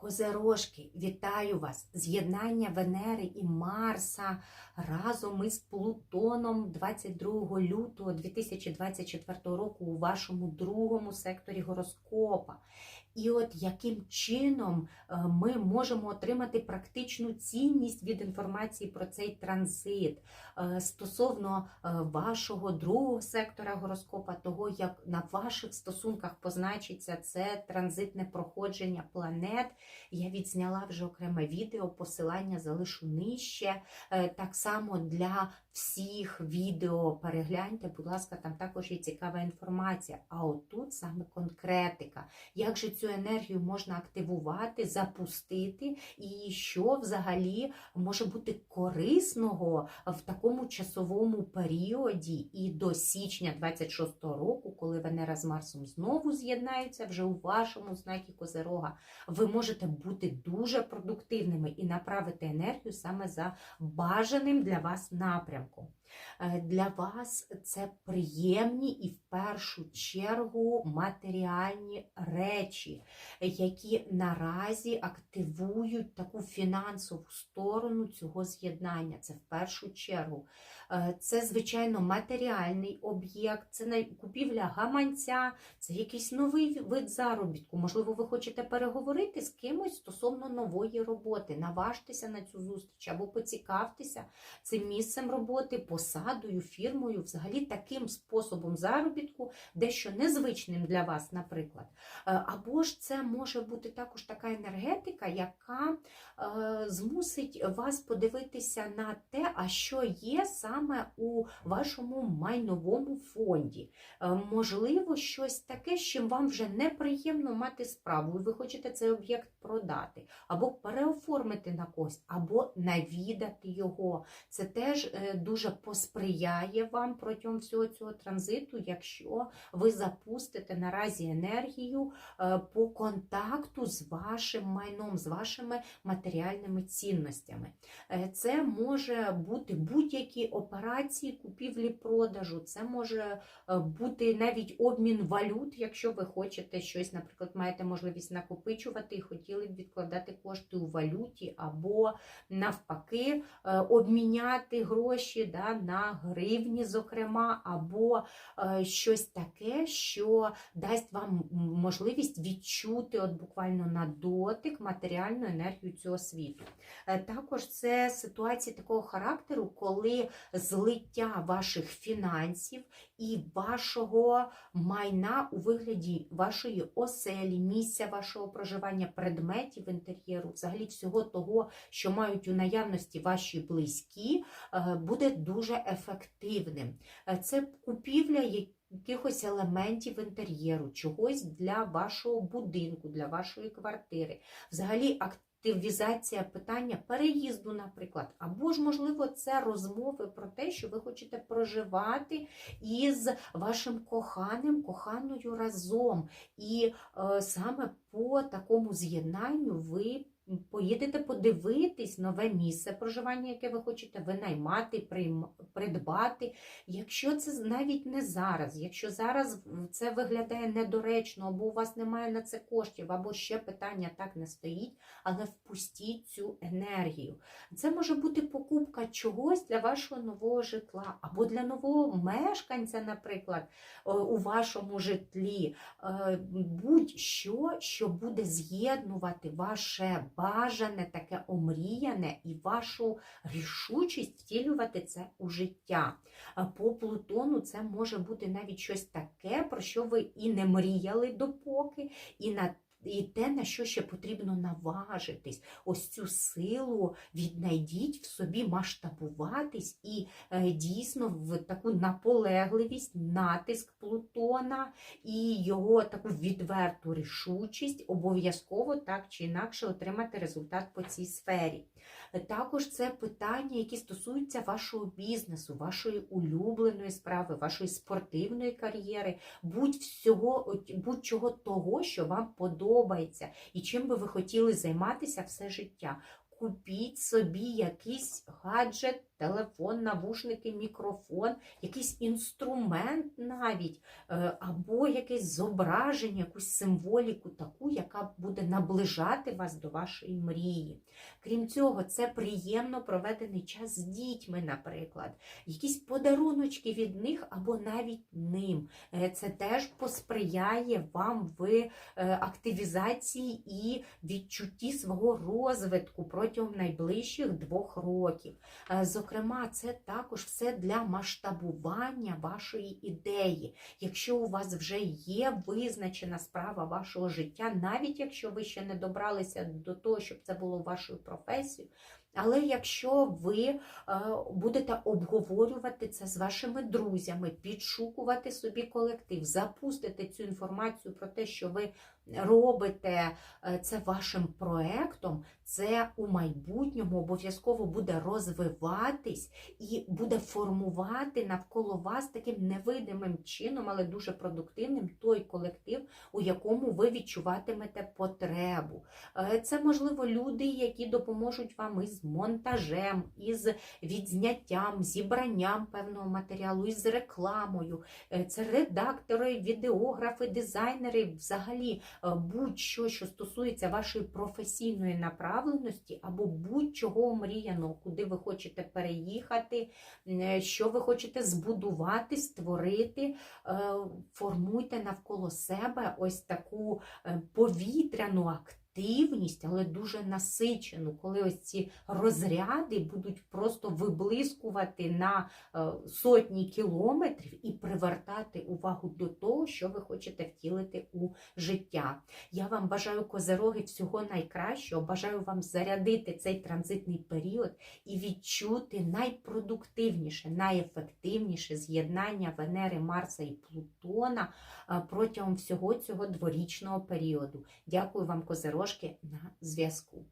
Козерожки, вітаю вас! З'єднання Венери і Марса разом із Плутоном 22 лютого 2024 року у вашому другому секторі гороскопа. І от яким чином е, ми можемо отримати практичну цінність від інформації про цей транзит е, стосовно е, вашого другого сектора гороскопа, того, як на ваших стосунках позначиться це транзитне проходження планет. Я відзняла вже окреме відео, посилання залишу нижче. Так само для всіх відео перегляньте, будь ласка, там також є цікава інформація. А отут саме конкретика. Як же цю енергію можна активувати, запустити, і що взагалі може бути корисного в такому часовому періоді і до січня 26-го року, коли Венера з Марсом знову з'єднаються вже у вашому знакі Козерога, ви можете бути дуже продуктивними і направити енергію саме за бажаним для вас напрямком. Е, Для вас це приємні і в першу чергу матеріальні речі, які наразі активують таку фінансову сторону цього з'єднання. Це в першу чергу. Е, Це, звичайно, матеріальний об'єкт, це купівля гаманця, це якийсь новий вид заробітку. Можливо, ви хочете переговорити з кимось стосовно нової роботи, наважтеся на цю зустріч або поцікавтеся цим місцем роботи, посадою, фірмою, взагалі таким способом заробітку, дещо незвичним для вас, наприклад. Е, Або ж це може бути також така енергетика, яка е, змусить вас подивитися на те, а що є саме у вашому майновому фонді. Е, Можливо, щось таке, з чим вам вже неприємно мати справу, і ви хочете цей об'єкт продати, або переоформити на когось, або навідати його. Це теж дуже посприяє вам протягом всього цього транзиту, якщо ви запустите наразі енергію е, по контакту з вашим майном, з вашими матеріальними цінностями. Е, Це може бути будь-які операції купівлі-продажу, це може е, бути навіть обмін валют, якщо ви хочете щось, наприклад, маєте можливість накопичувати і хотіли б відкладати кошти у валюті, або навпаки, обміняти гроші да, на гривні, зокрема, або е, щось таке, що дасть вам можливість відчути от буквально на дотик матеріальну енергію цього світу. Е, Також це ситуації такого характеру, коли злиття ваших фінансів і вашого майна у вигляді вашої оселі, місця вашого проживання, предметів інтер'єру, взагалі всього того, що мають у наявності ваші близькі, буде дуже ефективним. Е, Це купівля якихось елементів інтер'єру, чогось для вашого будинку, для вашої квартири. Взагалі активізація питання переїзду, наприклад. Або ж, можливо, це розмови про те, що ви хочете проживати із вашим коханим, коханою разом. І е, саме по такому з'єднанню ви поїдете подивитись нове місце проживання, яке ви хочете винаймати, придбати. Якщо це навіть не зараз, якщо зараз це виглядає недоречно, або у вас немає на це коштів, або ще питання так не стоїть, але впустіть цю енергію. Це може бути покупка чогось для вашого нового житла, або для нового мешканця, наприклад, у вашому житлі. Е, Будь-що, що буде з'єднувати ваше бажане, таке омріяне і вашу рішучість втілювати це у життя. По Плутону це може бути навіть щось таке, про що ви і не мріяли допоки, і на і те, на що ще потрібно наважитись, ось цю силу віднайдіть в собі, масштабуватись і е, дійсно в таку наполегливість, натиск Плутона і його таку відверту рішучість обов'язково так чи інакше отримати результат по цій сфері. Також це питання, які стосуються вашого бізнесу, вашої улюбленої справи, вашої спортивної кар'єри, будь-всього, будь-чого того, що вам подобається, і чим би ви хотіли займатися все життя. Купіть собі якийсь гаджет, телефон, навушники, мікрофон, якийсь інструмент навіть, е, або якесь зображення, якусь символіку, таку, яка буде наближати вас до вашої мрії. Крім цього, це приємно проведений час з дітьми, наприклад, якісь подаруночки від них або навіть ним. Е, Це теж посприяє вам в е, активізації і відчутті свого розвитку протягом найближчих двох років. Е, Зокрема, це також все для масштабування вашої ідеї. Якщо у вас вже є визначена справа вашого життя, навіть якщо ви ще не добралися до того, щоб це було вашою професією. Але якщо ви е, будете обговорювати це з вашими друзями, підшукувати собі колектив, запустите цю інформацію про те, що ви робите е, це вашим проектом, це у майбутньому обов'язково буде розвиватись і буде формувати навколо вас таким невидимим чином, але дуже продуктивним той колектив, у якому ви відчуватимете потребу. Е, Це, можливо, люди, які допоможуть вам із монтажем, із відзняттям, зібранням певного матеріалу, із рекламою. Е, Це редактори, відеографи, дизайнери, взагалі е, будь-що, що стосується вашої професійної направленості, або будь-чого омріяного, куди ви хочете переїхати, е, що ви хочете збудувати, створити, формуйте навколо себе ось таку повітряну активність, але дуже насичену, коли ось ці розряди будуть просто виблискувати на е, сотні кілометрів і привертати увагу до того, що ви хочете втілити у життя. Я вам бажаю козероги всього найкращого, бажаю вам зарядити цей транзитний період і відчути найпродуктивніше, найефективніше з'єднання Венери, Марса і Плутона е, протягом всього цього дворічного періоду. Дякую вам, козерожки, на зв'язку.